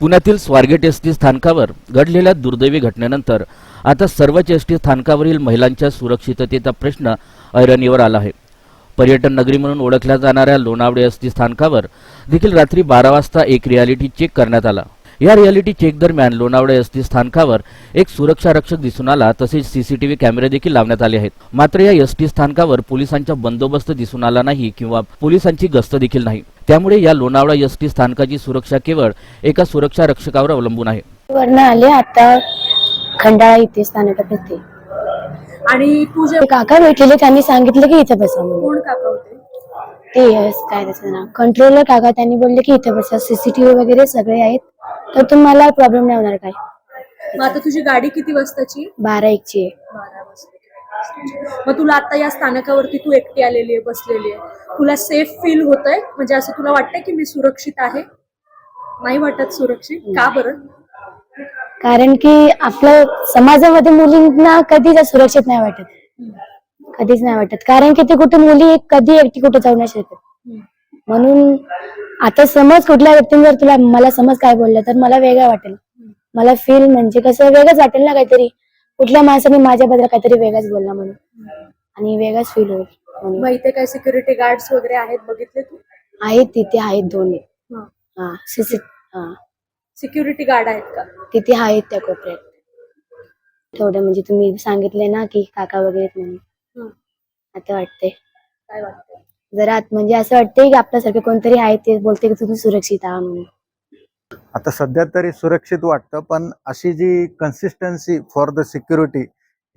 पुण्यातील Swargate S T स्थानकावर घडलेल्या दुर्दैवी घटनेनंतर आता सर्वच एस टी स्थानकावरील महिलांच्या सुरक्षिततेचा प्रश्न ऐरणीवर आला आहे. पर्यटन नगरी म्हणून ओळखल्या जाणाऱ्या लोणावळे एस टी स्थानकावर देखील रात्री बारा वाजता एक रियालिटी चेक करण्यात आला. या रियालिटी चेक दरम्यान लोणावळे एस टी स्थानकावर एक सुरक्षा रक्षक दिसून आला तसेच सीसीटीव्ही कॅमेरे देखील लावण्यात आले आहेत. मात्र या एस टी स्थानकावर पोलिसांचा बंदोबस्त दिसून आला नाही किंवा पोलिसांची गस्त देखील नाही. त्यामुळे या लोणावळा एस टी स्थानकाची सुरक्षा केवळ एका सुरक्षा रक्षकावर अवलंबून आहे. वरनं आले आता खंडाळा इथे स्थानकात होते. आणि तू जे ते काका भेटलेले त्यांनी सांगितलं की इथे बसा म्हणून. कोण काका होते? ते अं, काय त्याचं नाव? कंट्रोलर काका त्यांनी बोलले की इथे बसा. सीसीटीव्ही वगैरे सगळे आहेत. तर तुम्हाला प्रॉब्लेम नाही होणार काय. मग आता तुझी गाडी किती वाजताची? बारा एकची आहे. बारा वाजता मग तुला आता या स्थानकावरती तू एकटी आलेली आहे बसलेली आहे. तुला सेफ फील होतंय? म्हणजे असं तुला वाटतंय की मी सुरक्षित आहे? नाही वाटत सुरक्षित? का बरं? कारण की आपलं समाजामध्ये मुलींना कधीच सुरक्षित नाही वाटत. कधीच नाही वाटत. कारण की ते कुठे मुली कधी एकटी कुठे जाऊ नाही शकत. म्हणून आता समज कुठल्या व्यक्तीने जर तुला मला समज काय बोललं तर मला वेगळं वाटेल. मला फील म्हणजे कसं वेगळंच वाटेल ना काहीतरी. कुठल्या माणसाने माझ्याबद्दल काहीतरी वेगळंच बोलला म्हणून. आणि वेगळंच फील होईल म्हणून. मग इथे काय सिक्युरिटी गार्ड्स वगैरे आहेत बघितले तू? आहेत तिथे आहेत दोन हा. सीसी हा. सिक्युरिटी गार्ड आहेत का? तिथे आहेत त्या कोपऱ्यात. थोडं म्हणजे तुम्ही सांगितले ना की काका वगैरे आहेत म्हणून. हं. आता वाटते काय वाटतंय? जरा म्हणजे असं वाटतंय की आपल्यासारखे कोणतरी आहे ते बोलते की तुम्ही सुरक्षित आहात म्हणून. आता सध्या तरी सुरक्षित वाटतं पण अशी जी कन्सिस्टन्सी फॉर द सिक्युरिटी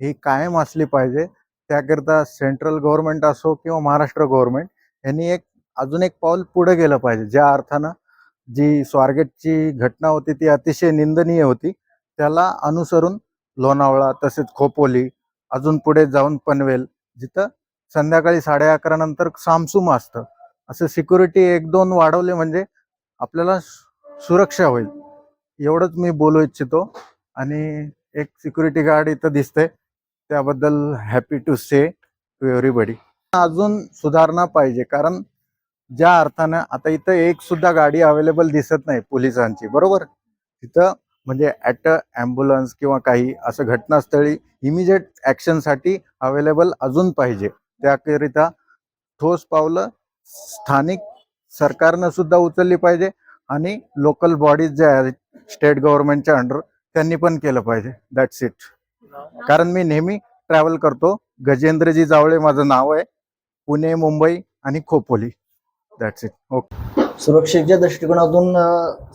ही कायम असली पाहिजे. त्याकरिता सेंट्रल गव्हर्नमेंट असो किंवा महाराष्ट्र गव्हर्नमेंट यांनी एक अजून एक पाऊल पुढे गेलं पाहिजे. ज्या अर्थानं जी स्वारगेटची घटना होती ती अतिशय निंदनीय होती. त्याला अनुसरून लोणावळा तसेच खोपोली अजून पुढे जाऊन पनवेल जिथं संध्याकाळी साडे अकरा नंतर सामसूम असतं. असं सिक्युरिटी एक दोन वाढवले म्हणजे आपल्याला सुरक्षा होईल. एवढंच मी बोलू इच्छितो. आणि एक सिक्युरिटी गार्ड इथं दिसतंय. त्याबद्दल happy to say to everybody अजून सुधारणा पाहिजे. कारण ज्या अर्थानं आता इथं एक सुद्धा गाडी अवेलेबल दिसत नाही पोलिसांची. बरोबर? तिथं म्हणजे ॲट अ ॲम्ब्युलन्स किंवा काही असं घटनास्थळी इमिजिएट ॲक्शनसाठी अवेलेबल अजून पाहिजे. त्याकरिता ठोस पावलं स्थानिक सरकारनं सुद्धा उचलली पाहिजे आणि लोकल बॉडीज ज्या आहेत स्टेट गव्हर्नमेंटच्या अंडर त्यांनी पण केलं पाहिजे. दॅट्स इट कारण मी नेहमी ट्रॅव्हल करतो. गजेंद्रजी जावळे माझं नाव आहे. पुणे मुंबई आणि खोपोली. दॅट्स इट ओके सुरक्षेच्या दृष्टिकोनातून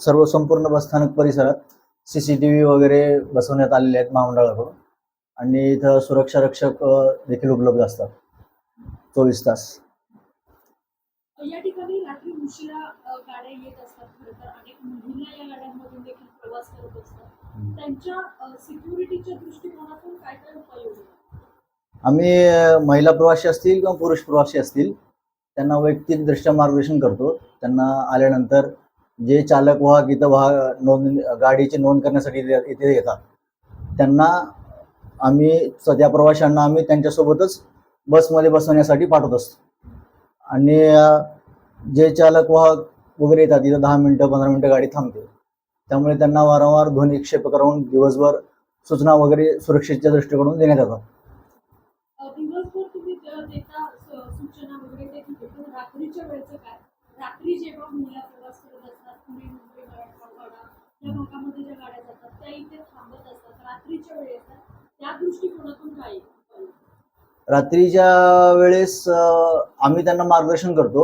सर्व संपूर्ण बसस्थानक परिसरात सी सी टी व्ही वगैरे बसवण्यात आलेले आहेत महामंडळाकडून आणि इथं सुरक्षा रक्षक देखील उपलब्ध असतात. चोवीस तास या ठिकाणी रात्री उशिरा गाड्या येत असतात खरं तर. अनेक महिला या गाड्यांमधून देखील प्रवास करत असतात. त्यांच्या सिक्युरिटीच्या दृष्टिकोनातून काय काय उपाययोजना आम्ही महिला प्रवासी असतील किंवा पुरुष प्रवासी असतील त्यांना वैयक्तिकदृष्ट्या मार्गदर्शन करतो. त्यांना आल्यानंतर जे चालक वाहक इथं वाह नोंद गाडीची नोंद करण्यासाठी इथे येतात. त्यांना आम्ही त्या प्रवाशांना आम्ही त्यांच्यासोबतच बसमध्ये बसवण्यासाठी पाठवत असतो. आणि जे चालक वाहक वगैरे येतात तिथं दहा मिनटं पंधरा मिनटं गाडी थांबते. त्यामुळे त्यांना वारंवार ध्वनिक्षेप करून दिवसभर सूचना वगैरे सुरक्षेच्या दृष्टीकडून देण्यात येतात. रात्रीच्या वेळेचं काय? रात्री जेव्हा प्रवास करत असतात पुणे मुंबई त्या दृष्टिकोनातून काय रात्रीच्या वेळेस आम्ही त्यांना मार्गदर्शन करतो.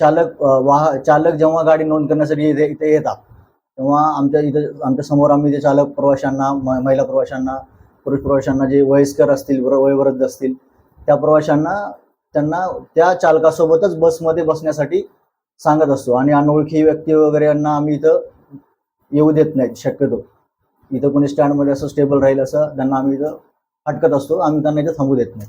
चालक वाह चालक जेव्हा गाडी नोंद करण्यासाठी इथे इथे येतात तेव्हा आमच्या इथे आमच्यासमोर आम्ही ते चालक प्रवाशांना म- महिला प्रवाशांना पुरुष प्रवाशांना जे वयस्कर असतील वयवृद्ध वयोवृद्ध असतील त्या प्रवाशांना त्यांना त्या चालकासोबतच बसमध्ये बसण्यासाठी सांगत असतो. आणि अनोळखी व्यक्ती वगैरे यांना आम्ही इथं येऊ देत नाहीत शक्यतो. इथं कोणी स्टँडमध्ये असं स्टेबल राहील असं त्यांना आम्ही इथं अटकत असतो आम्ही त्यांना इथं थांबू देत नाही.